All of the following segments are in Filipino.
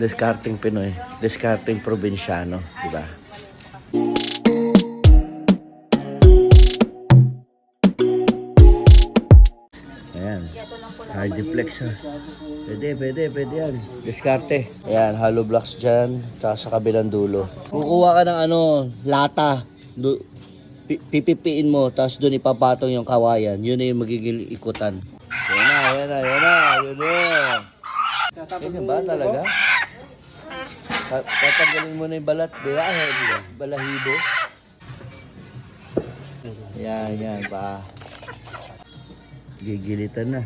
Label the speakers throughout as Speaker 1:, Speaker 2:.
Speaker 1: Discarding Pinoy. Discarding probinsyano. Di ba? Ayan. Hardiplex ha. Pwede, pwede, pwede yan. Diskarte. Ayan, hollow blocks dyan. Tsaka sa kabilang dulo. Kukuha ka ng ano, lata. Pi- pipipiin mo, tapos doon ipapatong yung kawayan. Yun na yung magiging ikutan. Yan na, yan na, yan na. Yun na. Yan ba talaga? Ta- Tatanggalin mo na yung balat, di ba? Ba? Balahibo. Yan, yan, pa. Gigilitan na.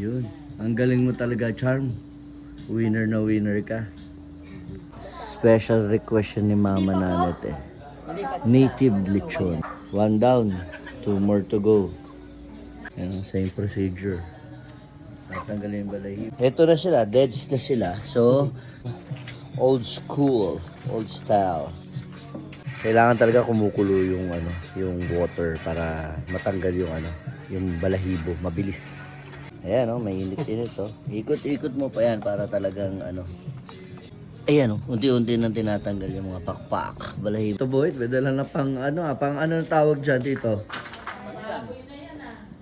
Speaker 1: Yun. Ang galing mo talaga, Charm. Winner na winner ka. Special request ni Mama Nanet eh. Native lechon. One down. Two more to go. Yan, same procedure. Tatanggalin yung balahibo. Ito na sila. Deads na sila. So, old school. Old style. Kailangan talaga kumukulo yung ano, yung water para matanggal yung ano, yung balahibo, mabilis. Ayan oh, may init-init oh. Ikot-ikot mo pa yan para talagang ano. Ayan oh, unti-unti nang tinatanggal yung mga pakpak, balahibo. Ito boy, lang na pang ano, ah, pang ano tawag dyan dito?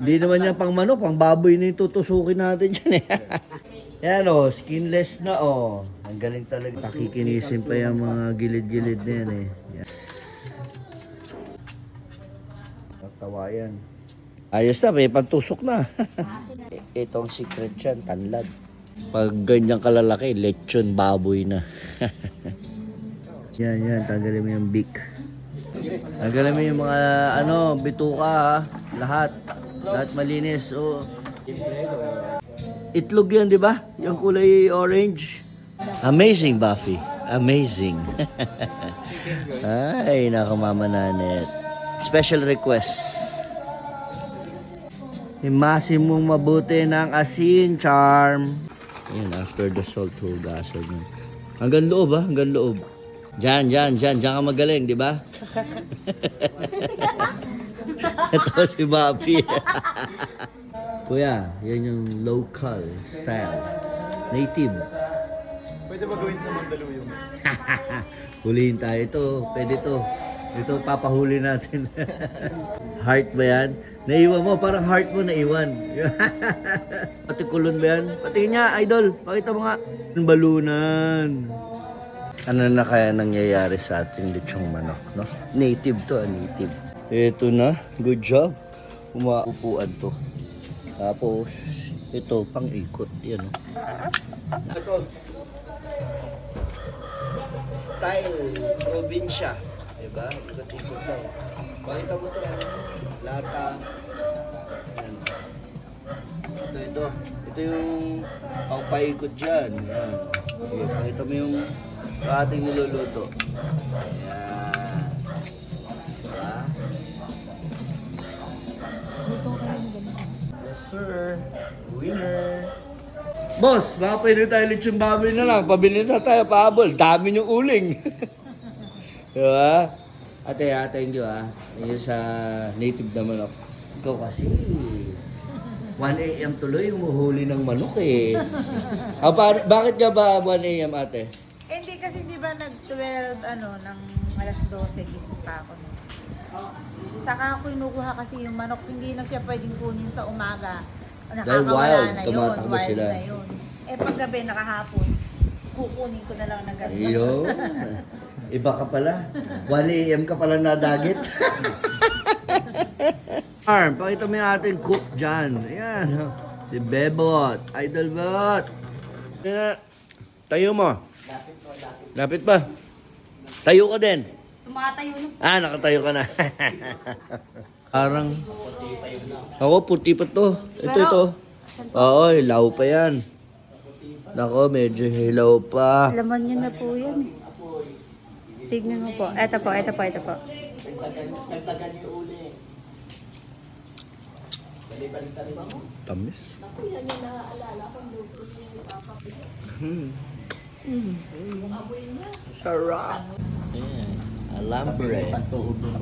Speaker 1: Hindi naman yan pang manok, pang baboy na yung tutusukin natin dyan eh. Yan oh, skinless na oh. Ang galing talaga. Pakikinisin pa yung mga gilid-gilid na yan eh. Yan. Tatawa yan. Ayos na, may pantusok na. Itong secret yan, tanlad. Pag ganyan kalalaki, lechon baboy na. yan, yan, tanggalin mo yung beak. Tanggalin mo yung mga, ano, bituka ha. Lahat. Lahat malinis. Oh. Itlog yan, di ba? Yung kulay orange. Amazing, Buffy. Amazing. Ay, nakamama nanet. Special request. Himasin mong mabuti ng asin, charm. Ayan, after the salt, hugasan mo. Hanggang loob, ha? Hanggang loob. Diyan, diyan, diyan. Diyan ka magaling, di ba? Ito si Buffy. Kuya, yan yung local style. Native.
Speaker 2: Pwede ba gawin sa Mandaluyong?
Speaker 1: Hulihin tayo ito. Pwede to. Ito, papahuli natin. heart ba yan? Naiwan mo, parang heart mo naiwan. Pati kulon ba yan? Pati niya, idol. Pakita mo nga. Yung balunan. Ano na kaya nangyayari sa ating lechong manok, no? Native to, ah, native. Ito na. Good job. Umaupuan to. Tapos, ito, pang ikot. Yan, oh. Ito. Style, probinsya. Diba? Ikot-ikot lang. Pakita mo to. Lata. Yan. Ito, ito. Ito yung pangpaikot dyan. Yan. Sige, pakita mo yung ating niluluto. Yan. Sir. Winner. Boss, baka pwede tayo lechon baboy na lang. Pabili na tayo pahabol. Dami yung uling. diba? Ate, ate, thank you ah. Yung sa native na manok. Ikaw kasi, 1 a.m. tuloy humuhuli ng manok eh. ah, pa- bakit nga ba 1 a.m. ate?
Speaker 3: Eh, hindi kasi di ba nag-12 ano, ng alas 12, gising pa ako. nun. Saka ako kinukuha kasi yung manok, hindi na siya pwedeng kunin sa umaga.
Speaker 1: Dahil
Speaker 3: Nakakawala
Speaker 1: wild,
Speaker 3: na yun,
Speaker 1: tumatakbo
Speaker 3: wild
Speaker 1: sila.
Speaker 3: na yun. Eh paggabi, nakahapon, kukunin ko na lang ng gabi.
Speaker 1: Ayun. Iba ka pala. 1 a.m. ka pala nadagit. Arm, pakita mo yung ating cook dyan. Ayan. oh. Si Bebot. Idol Bot. Tayo mo. Lapit pa. Tayo ka din.
Speaker 3: Tumatayo na.
Speaker 1: Ah, nakatayo ka na. Parang... Ako, puti pa to. Ito,
Speaker 3: Pero-
Speaker 1: ito. Oo, hilaw pa yan. Nako, medyo hilaw pa.
Speaker 3: Laman nyo na po yan. eh. Tignan mo po. Eto po, eto po, eto po.
Speaker 1: Tamis. Hmm. Sarap. Yeah. Alambre.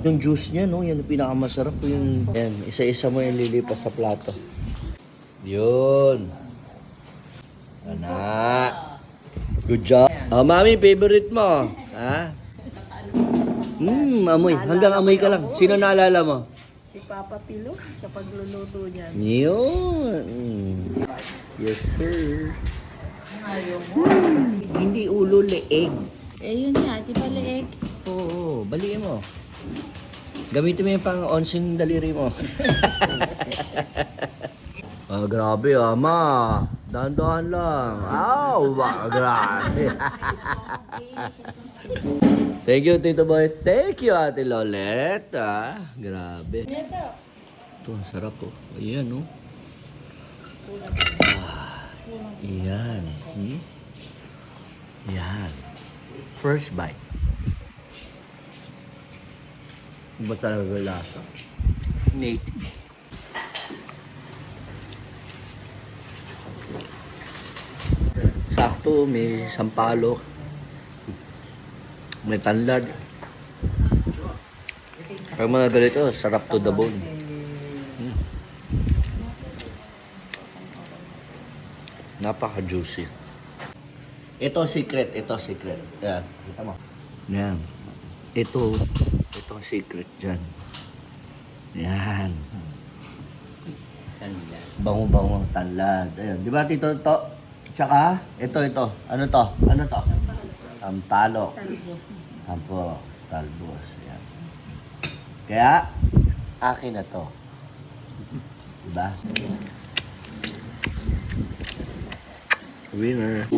Speaker 1: Yung juice niya, no? Yan yung pinakamasarap. Yung, yan, isa-isa mo yung lilipas sa plato. Yun. Anak. Good job. Oh, mami, favorite mo? Ha? Hmm, amoy. Hanggang amoy ka lang. Sino naalala mo?
Speaker 4: Si Papa Pilo sa pagluluto niya.
Speaker 1: Yun. Yes, sir.
Speaker 3: Ayaw mo.
Speaker 1: Hindi ulo, leeg.
Speaker 3: Eh, yun nga. Di ba leeg?
Speaker 1: Oo, baliin mo. Gamitin mo yung pang onsing daliri mo. ah, grabe ah, ma. Dahan-dahan lang. Aw, ba, grabe. Thank you, Tito Boy. Thank you, Ate Lolet. Ah, grabe. Ito, ang sarap po. Ayan, no? Ah, yan. Hmm? Yan. First bite. Iba talaga lasa. Native. Sakto, may sampalok. May tanlad. Ang mga ganito, sarap to the bone. Mm. Napaka-juicy. Ito secret, ito secret. Yan, kita mo. Yan. Ito, itong secret dyan. Yan. Bango-bango ang tanlad. Ayun. Di ba, Tito? To? Tsaka, ito, ito. Ano to? Ano to? Sampalok. Tampo. Talbos. Yan. Kaya, akin na to. Diba? Winner.